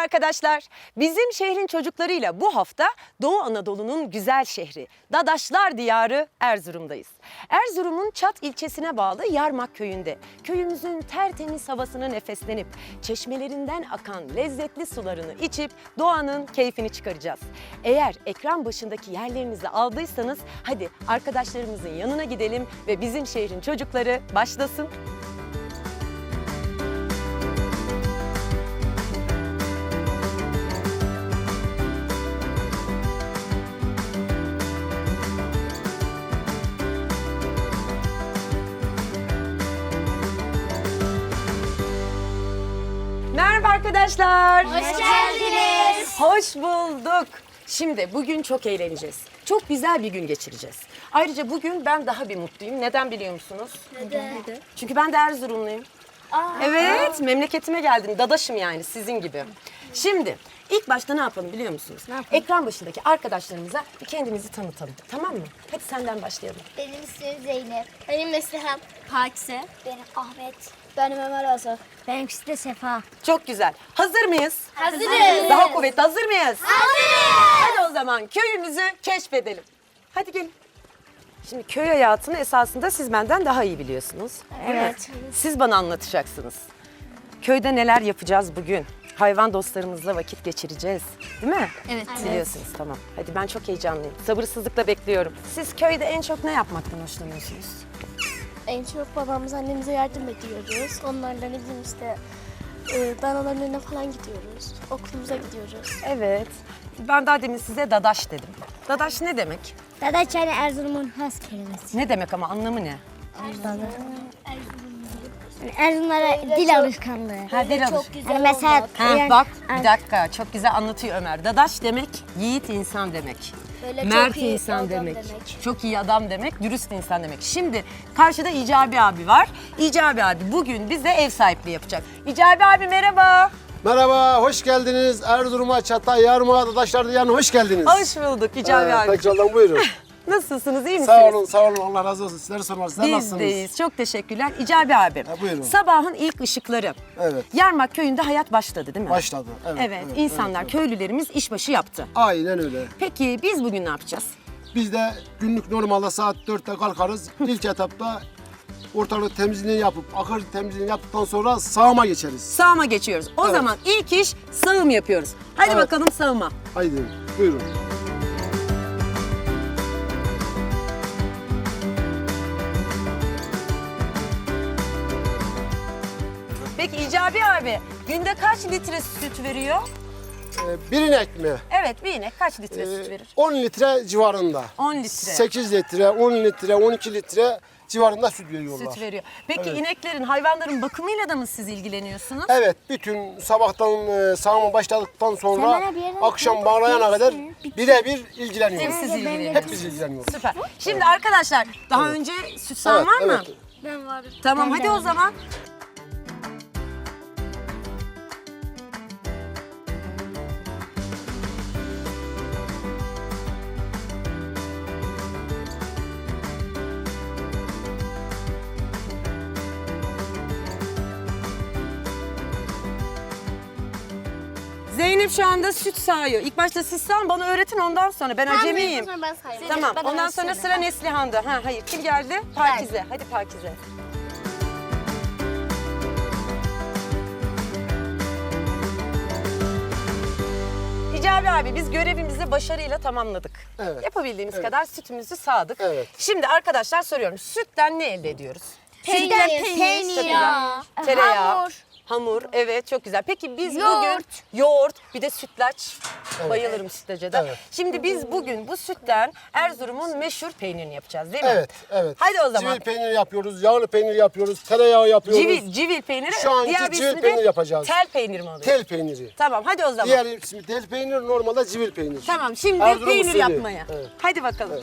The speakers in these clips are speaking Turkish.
arkadaşlar. Bizim şehrin çocuklarıyla bu hafta Doğu Anadolu'nun güzel şehri Dadaşlar Diyarı Erzurum'dayız. Erzurum'un Çat ilçesine bağlı Yarmak köyünde köyümüzün tertemiz havasını nefeslenip çeşmelerinden akan lezzetli sularını içip doğanın keyfini çıkaracağız. Eğer ekran başındaki yerlerinizi aldıysanız hadi arkadaşlarımızın yanına gidelim ve bizim şehrin çocukları başlasın. Arkadaşlar. Hoş geldiniz. Hoş bulduk. Şimdi bugün çok eğleneceğiz. Çok güzel bir gün geçireceğiz. Ayrıca bugün ben daha bir mutluyum. Neden biliyor musunuz? Neden? Çünkü ben de Erzurumluyum. Evet, memleketime geldim. Dadaşım yani sizin gibi. Şimdi ilk başta ne yapalım biliyor musunuz? Ekran başındaki arkadaşlarımıza bir kendimizi tanıtalım. Tamam mı? Hadi senden başlayalım. Benim ismim Zeynep. Benim Neslihan. Pakise. Benim Ahmet. Benim Ömer Azar. Benimkisi de Sefa. Çok güzel. Hazır mıyız? Hazırız. Daha kuvvetli. Hazır mıyız? Hazırız. Hadi o zaman köyümüzü keşfedelim. Hadi gelin. Şimdi köy hayatını esasında siz benden daha iyi biliyorsunuz. değil mi? Evet. Siz bana anlatacaksınız. Köyde neler yapacağız bugün? Hayvan dostlarımızla vakit geçireceğiz. Değil mi? Evet. Biliyorsunuz tamam. Hadi ben çok heyecanlıyım. Sabırsızlıkla bekliyorum. Siz köyde en çok ne yapmaktan hoşlanıyorsunuz? En çok babamız annemize yardım ediyoruz. Onlarla ne bileyim işte e, danaların önüne falan gidiyoruz. Okulumuza gidiyoruz. Evet. Ben daha demin size dadaş dedim. Dadaş ne demek? Dadaş yani Erzurum'un has kelimesi. Ne demek ama anlamı ne? Erzurumlara dil alışkanlığı. Ha, dil alış- Hani mesela Ha, yani- bak bir dakika çok güzel anlatıyor Ömer. Dadaş demek yiğit insan demek. Böyle çok Mert iyi insan adam demek. demek. Çok iyi adam demek, dürüst insan demek. Şimdi karşıda İcabi abi var. İcabi abi bugün bize ev sahipliği yapacak. İcabi abi merhaba. Merhaba, hoş geldiniz. Erzurum'a, Çatay, Yarım'a, Dadaşlar Diyarı'na hoş geldiniz. Hoş bulduk İcabi Ee, abi. Tekrardan buyurun. Nasılsınız, iyi misiniz? sağ olun, sağ olun. Allah razı olsun. Sizleri sormalı. Sizler Biz nasılsınız? deyiz. Çok teşekkürler. İcabi abi. Ha, buyurun. Sabahın ilk ışıkları. Evet. Yarmak köyünde hayat başladı değil mi? Başladı. Evet, Evet, insanlar, evet. köylülerimiz işbaşı yaptı. Aynen öyle. Peki biz bugün ne yapacağız? Biz de günlük normalde saat 4'te kalkarız. İlk etapta ortalık temizliğini yapıp, akır temizliğini yaptıktan sonra sağıma geçeriz. Sağıma geçiyoruz. O Evet. zaman ilk iş sağım yapıyoruz. Hadi Evet. bakalım sağıma. Haydi, buyurun. Peki İcabi abi günde kaç litre süt veriyor? Ee, bir inek mi? Evet bir inek kaç litre süt Ee, verir? 10 litre civarında. 10 litre 8 litre, 10 litre, 12 litre civarında süt veriyorlar. süt veriyor. Peki Evet. ineklerin, hayvanların bakımıyla da mı siz ilgileniyorsunuz? Evet, bütün sabahtan e, sağıma başladıktan sonra akşam bağlayana kadar birebir ilgileniyoruz. Hep siz ilgileniyorsunuz. Hep biz ilgileniyoruz. Süper. Şimdi arkadaşlar daha önce süt sağan var mı? evet. Ben varım. Tamam Ben hadi o varım. zaman. Şu anda süt sağıyor. İlk başta siz sağın bana öğretin ondan sonra. Ben acemiyim. Sonra ben sayayım. Tamam. Ben Ondan sonra sıra Neslihan'da. Ha hayır. Kim geldi? Pakize. Hadi Pakize. Hicabi abi biz görevimizi başarıyla tamamladık. Evet. Yapabildiğimiz Evet. kadar sütümüzü sağdık. Evet. Şimdi arkadaşlar soruyorum. Sütten ne elde ediyoruz? Peynir, peynir, güzel. Tereyağı. hamur. Hamur. Evet çok güzel. Peki biz bugün Yoğurt. yoğurt bir de sütlaç. Bayılırım sütlaca da. Evet. Şimdi biz bugün bu sütten Erzurum'un meşhur peynirini yapacağız değil mi? Evet, evet. Hadi o zaman. Civil peynir yapıyoruz, yağlı peynir yapıyoruz, tereyağı yapıyoruz. Civil, civil peyniri. Şu anki diğer bir civil ismi de peynir yapacağız. Tel peynir mi oluyor? Tel peyniri. Tamam hadi o zaman. Diğer ismi tel peynir, normalde civil peynir. Tamam şimdi Erzurum peynir usulü. yapmaya. Evet. Hadi bakalım.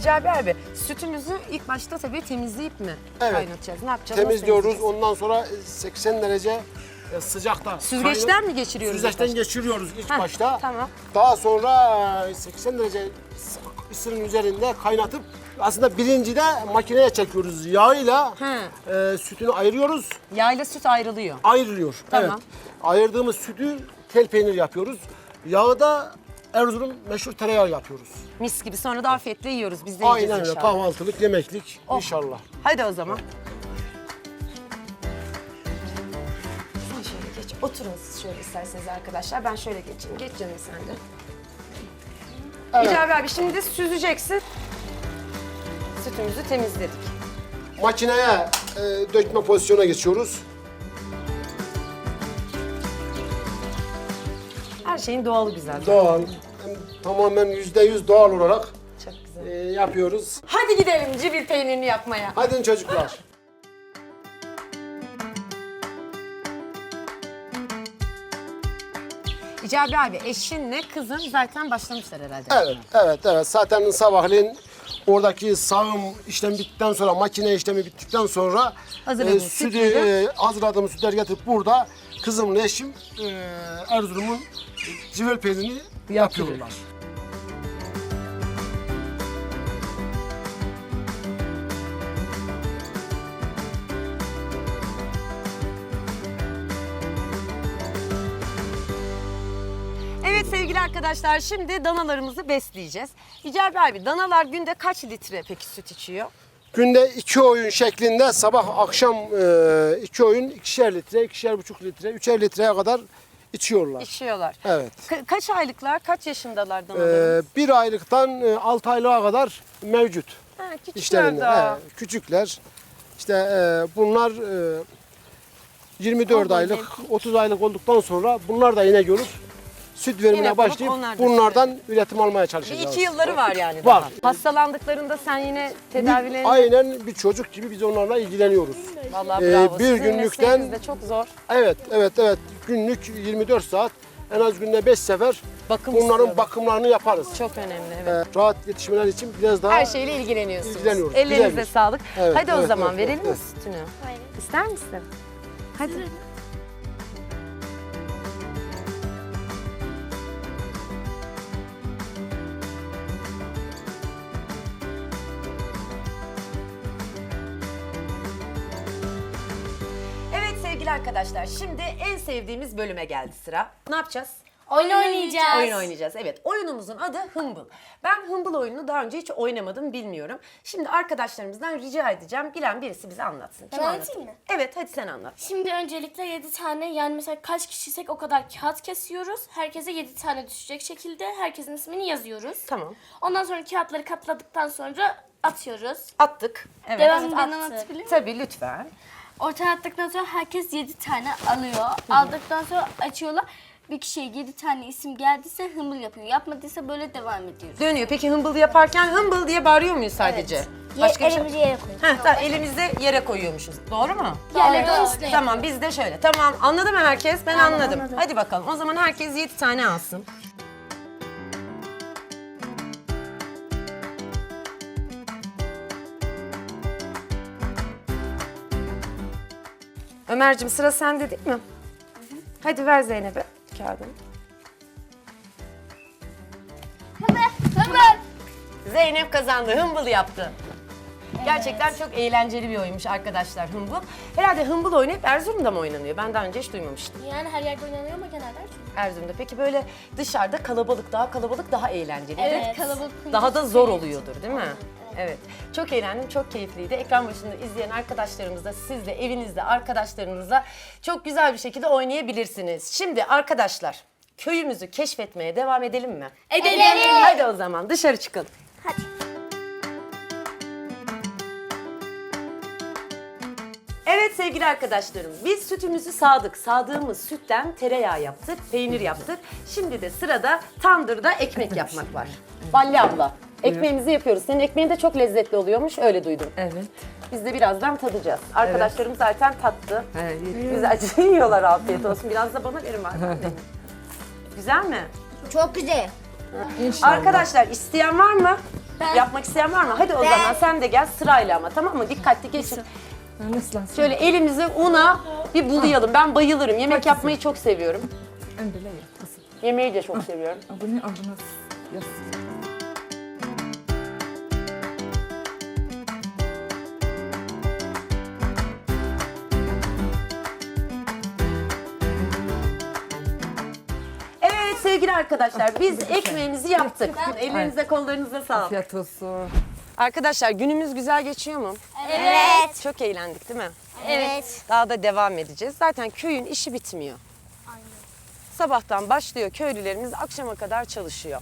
Hicabi abi sütümüzü ilk başta tabii temizleyip mi Evet. kaynatacağız? Ne yapacağız? Nasıl Temizliyoruz, temizleyeceğiz? ondan sonra 80 derece e, sıcakta. Süzgeçten kaynat- mi geçiriyoruz? ilk Süzgeçten başta? geçiriyoruz ilk Heh, başta. tamam. Daha sonra e, 80 derece ısının üzerinde kaynatıp aslında birinci de makineye çekiyoruz. Yağıyla He. e, sütünü ayırıyoruz. Yağla süt ayrılıyor. Ayrılıyor. Tamam. Evet. Ayırdığımız sütü tel peynir yapıyoruz. Yağı da Erzurum meşhur tereyağı yapıyoruz. Mis gibi sonra da afiyetle yiyoruz. Biz de Aynen yiyeceğiz öyle. inşallah. Kahvaltılık, yemeklik Oh. inşallah. Hadi o zaman. Sen şöyle geç. Oturun siz şöyle isterseniz arkadaşlar. Ben şöyle geçeyim. Geç canım sen de. Evet. Hicabi abi şimdi de süzeceksin. Sütümüzü temizledik. Makineye e, dökme pozisyona geçiyoruz. Şeyin doğalı güzel. Doğal, hem tamamen yüzde yüz doğal olarak Çok güzel. e, yapıyoruz. Hadi gidelim cibil peynirini yapmaya. Hadi çocuklar. Hicabi abi eşinle kızın zaten başlamışlar herhalde. Evet, evet, evet. Zaten sabahleyin oradaki sağım işlemi bittikten sonra, makine işlemi bittikten sonra Hazırladığımız sütü, sütleri. e, hazırladığımız sütleri getirip burada kızımla eşim e, Erzurum'un civel peynirini yapıyorlar. Evet sevgili arkadaşlar şimdi danalarımızı besleyeceğiz. Hicabi abi danalar günde kaç litre peki süt içiyor? Günde iki oyun şeklinde sabah akşam e, iki oyun ikişer litre, ikişer buçuk litre, üçer litreye kadar içiyorlar. İçiyorlar. Evet. Ka- kaç aylıklar, kaç yaşındalar E, danalarımız? bir aylıktan e, altı aylığa kadar mevcut. ha, küçükler işlerinde. daha. he, küçükler. İşte e, bunlar e, 24 aylık, 30 aylık olduktan sonra bunlar da yine görüp süt Yine verimine kurup başlayıp onlar da bunlardan üretim almaya Bir çalışacağız. iki yılları var yani Var. daha. Hastalandıklarında sen yine tedavilerini... Aynen bir çocuk gibi biz onlarla ilgileniyoruz. Vallahi Ee, bravo. bir Sizin günlükten- mesleğiniz de çok zor. Evet, evet, evet. Günlük 24 saat en az günde 5 sefer Bakım bunların istiyorlar. bakımlarını yaparız. Çok önemli evet. Ee, rahat yetişmeler için biraz daha Her şeyle ilgileniyorsunuz. İlgileniyoruz, Ellerinize güzelmiş. sağlık. Evet, Hadi o evet, zaman evet, verelim evet, mi sütünü? Hayır. İster misin? Hadi. Arkadaşlar şimdi en sevdiğimiz bölüme geldi sıra. Ne yapacağız? Oyun oynayacağız. Oyun oynayacağız. Evet. Oyunumuzun adı Hımbıl. Ben Hımbıl oyununu daha önce hiç oynamadım, bilmiyorum. Şimdi arkadaşlarımızdan rica edeceğim. Bilen birisi bize anlatsın. Kim Ben anlatır? anlatayım mı? Evet, hadi sen anlat. Şimdi öncelikle 7 tane yani mesela kaç kişiysek o kadar kağıt kesiyoruz. Herkese 7 tane düşecek şekilde herkesin ismini yazıyoruz. Tamam. Ondan sonra kağıtları katladıktan sonra atıyoruz. Attık. Evet. Devam ben attık. Tabii lütfen. Ortaya attıktan sonra herkes 7 tane alıyor. Aldıktan sonra açıyorlar. Bir kişiye 7 tane isim geldiyse hımbıl yapıyor. Yapmadıysa böyle devam ediyoruz. Dönüyor. Peki hımbıl yaparken hımbıl diye bağırıyor muyuz sadece? Ye, Başka bir şey- elimizi yere koyuyoruz. Heh, tamam, elimizi yere koyuyormuşuz. Doğru mu? Yerlerden üstüne Tamam biz de şöyle. Tamam anladı mı herkes? Ben anladım. Hadi bakalım. O zaman herkes 7 tane alsın. Ömer'cim sıra sende değil mi? Hadi ver Zeynep'e kağıdını. Zeynep kazandı, hımbıl yaptı. Gerçekten çok eğlenceli bir oyunmuş arkadaşlar hımbıl. Herhalde hımbıl oyunu hep Erzurum'da mı oynanıyor? Ben daha önce hiç duymamıştım. Yani her yerde oynanıyor ama genelde Erzurum'da. Peki böyle dışarıda kalabalık, daha kalabalık, daha eğlenceli. Evet, ve kalabalık Daha da zor oluyordur değil mi? Evet. Çok eğlendim, çok keyifliydi. Ekran başında izleyen arkadaşlarımız da siz de evinizde arkadaşlarınızla çok güzel bir şekilde oynayabilirsiniz. Şimdi arkadaşlar köyümüzü keşfetmeye devam edelim mi? Edelim. Hadi o zaman dışarı çıkın. Hadi. Evet sevgili arkadaşlarım, biz sütümüzü sağdık. Sağdığımız sütten tereyağı yaptık, peynir yaptık. Şimdi de sırada tandırda ekmek yapmak var. Balli abla, ekmeğimizi yapıyoruz. Senin ekmeğin de çok lezzetli oluyormuş, öyle duydum. Evet. Biz de birazdan tadacağız. Arkadaşlarım zaten tattı. Evet. Güzelce yiyorlar afiyet olsun. Biraz da bana verin var. ben. Güzel mi? Çok güzel. İnşallah. Arkadaşlar isteyen var mı? Yapmak isteyen var mı? Hadi o zaman sen de gel sırayla ama tamam mı? Dikkatli geçin. Nasıl lazım? Şöyle elimizi una bir bulayalım. Ben bayılırım. Yemek yapmayı çok seviyorum. Yap. Nasıl? Yemeği de çok seviyorum. Abone abone yaz. Arkadaşlar biz ekmeğimizi yaptık. Ellerinize kollarınıza sağlık. Afiyet olsun. Arkadaşlar günümüz güzel geçiyor mu? Evet. Çok eğlendik değil mi? Evet. Daha da devam edeceğiz. Zaten köyün işi bitmiyor. Sabahtan başlıyor köylülerimiz akşama kadar çalışıyor.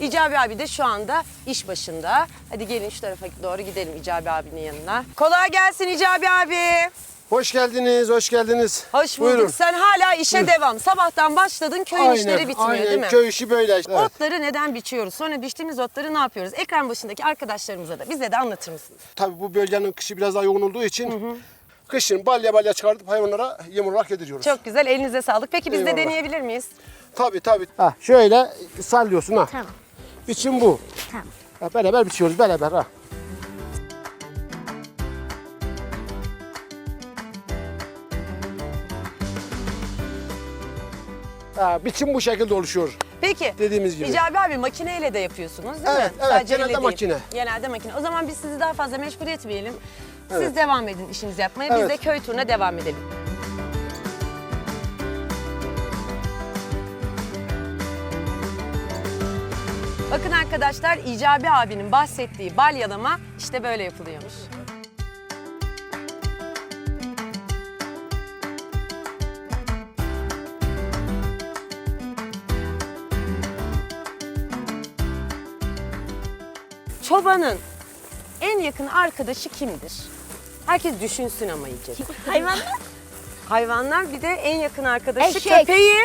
İcabi abi de şu anda iş başında. Hadi gelin şu tarafa doğru gidelim İcabi abinin yanına. Kolay gelsin İcabi abi. Hoş geldiniz, hoş geldiniz. Hoş bulduk. Buyurun. Sen hala işe devam. Sabahtan başladın köyün işleri bitmiyor aynen. değil mi? Köy işi böyle işte. Evet. Otları neden biçiyoruz? Sonra biçtiğimiz otları ne yapıyoruz? Ekran başındaki arkadaşlarımıza da bize de anlatır mısınız? Tabii bu bölgenin kışı biraz daha yoğun olduğu için kışın balya balya çıkartıp hayvanlara yem olarak yediriyoruz. Çok güzel. Elinize sağlık. Peki biz de Eyvallah. deneyebilir miyiz? Tabii tabii. Ha, şöyle sallıyorsun ha. Tamam. Biçim bu. Tamam. Ha, beraber biçiyoruz beraber ha. Ha, biçim bu şekilde oluşuyor. Peki. Dediğimiz gibi. İcabi abi makineyle de yapıyorsunuz değil Evet, mi? evet, elle genelde değil. makine. Genelde makine. O zaman biz sizi daha fazla meşgul etmeyelim. Siz devam edin işinizi yapmaya. Biz Evet. de köy turuna devam edelim. Bakın arkadaşlar İcabi abinin bahsettiği balyalama işte böyle yapılıyormuş. Çobanın en yakın arkadaşı kimdir? Herkes düşünsün ama iyice. Hayvanlar? Hayvanlar bir de en yakın arkadaşı Eşek. köpeği.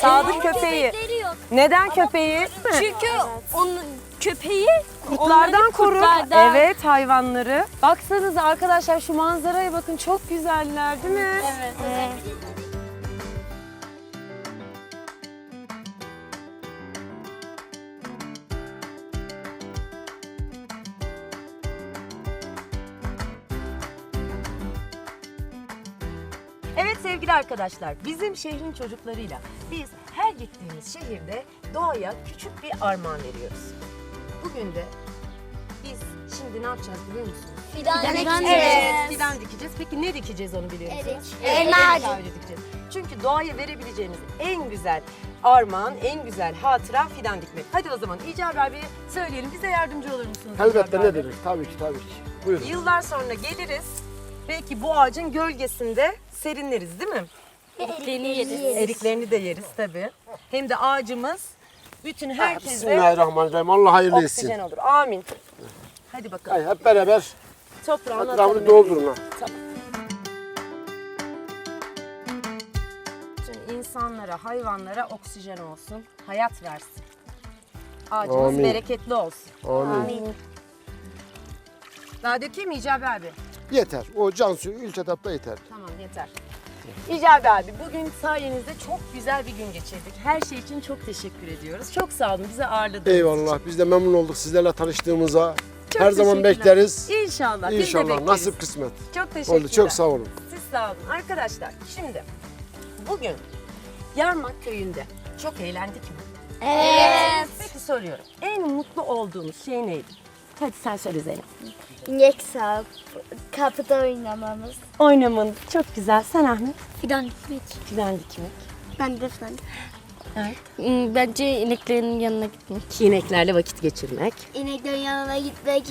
Sadık köpeği. yok. Neden köpeği? Çünkü onun köpeği Kurtlardan korur. kurtlardan- Evet hayvanları. Baksanıza arkadaşlar şu manzaraya bakın çok güzeller değil mi? Evet. Evet sevgili arkadaşlar, bizim şehrin çocuklarıyla biz her gittiğimiz şehirde doğaya küçük bir armağan veriyoruz. Bugün de biz şimdi ne yapacağız biliyor musunuz? Fidan Evet, fidan dikeceğiz. Peki ne dikeceğiz onu biliyor musunuz? Erik. Elma ağacı. ağacı dikeceğiz. Çünkü doğaya verebileceğimiz en güzel armağan, en güzel hatıra fidan dikmek. Hadi o zaman İcabi abi söyleyelim. Bize yardımcı olur musunuz? Elbette abi? ne demek? Tabii ki tabii ki. Buyurun. Yıllar sonra geliriz. Belki bu ağacın gölgesinde serinleriz değil mi? Eriklerini yeriz. Eriklerini de yeriz tabii. Hem de ağacımız bütün herkese Bismillahirrahmanirrahim. Allah hayırlı etsin. oksijen olur. Amin. Hadi bakalım. Hay, hep beraber Toprağına etrafını doldurun ha. Bütün insanlara, hayvanlara oksijen olsun, hayat versin. Ağacımız Amin. bereketli olsun. Amin. Daha dökeyim mi İcabi abi? Yeter. O can suyu ilk etapta yeter. Tamam yeter. İcabi abi bugün sayenizde çok güzel bir gün geçirdik. Her şey için çok teşekkür ediyoruz. Çok sağ olun bizi ağırladınız. Eyvallah. Biz de memnun olduk sizlerle tanıştığımıza. Çok Her zaman teşekkürler. bekleriz. İnşallah. Biz de İnşallah. bekleriz. Nasip kısmet. Çok teşekkürler. Oldu. Çok sağ olun. Siz sağ olun. Arkadaşlar şimdi bugün Yarmak köyünde çok eğlendik mi? Evet. Peki soruyorum. En mutlu olduğunuz şey neydi? Hadi sen söyle Zeynep. İnek sağ, kapıda oynamamız. Oynamanız çok güzel. Sen Ahmet? Fidan dikmek. Fidan dikmek. Ben de fidan. Hmm, Bence ineklerin yanına gitmek. İneklerle vakit geçirmek. İneklerin yanına gitmek,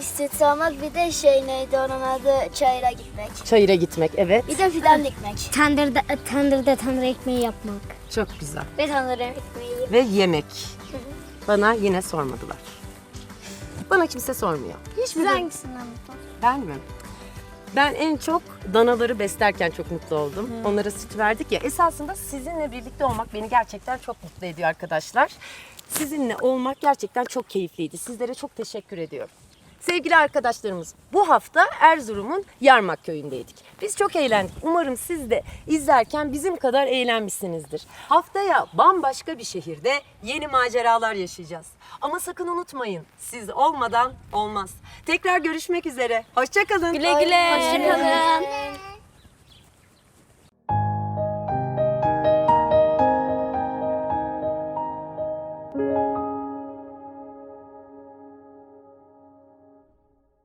süt almak bir de şey neydi onun adı çayıra gitmek. Çayıra gitmek evet. Bir de fidan dikmek. Tandırda, tandırda tandır ekmeği yapmak. Çok güzel. Ve tandır ekmeği. Ve yemek. Bana yine sormadılar. Bana kimse sormuyor. Hiçbir Siz hangisinden mutlu? Ben mi? Ben en çok danaları beslerken çok mutlu oldum. Onlara süt verdik ya. Esasında sizinle birlikte olmak beni gerçekten çok mutlu ediyor arkadaşlar. Sizinle olmak gerçekten çok keyifliydi. Sizlere çok teşekkür ediyorum. Sevgili arkadaşlarımız, bu hafta Erzurum'un Yarmak köyündeydik. Biz çok eğlendik. Umarım siz de izlerken bizim kadar eğlenmişsinizdir. Haftaya bambaşka bir şehirde yeni maceralar yaşayacağız. Ama sakın unutmayın, siz olmadan olmaz. Tekrar görüşmek üzere. Hoşçakalın. Güle güle. Hoşçakalın.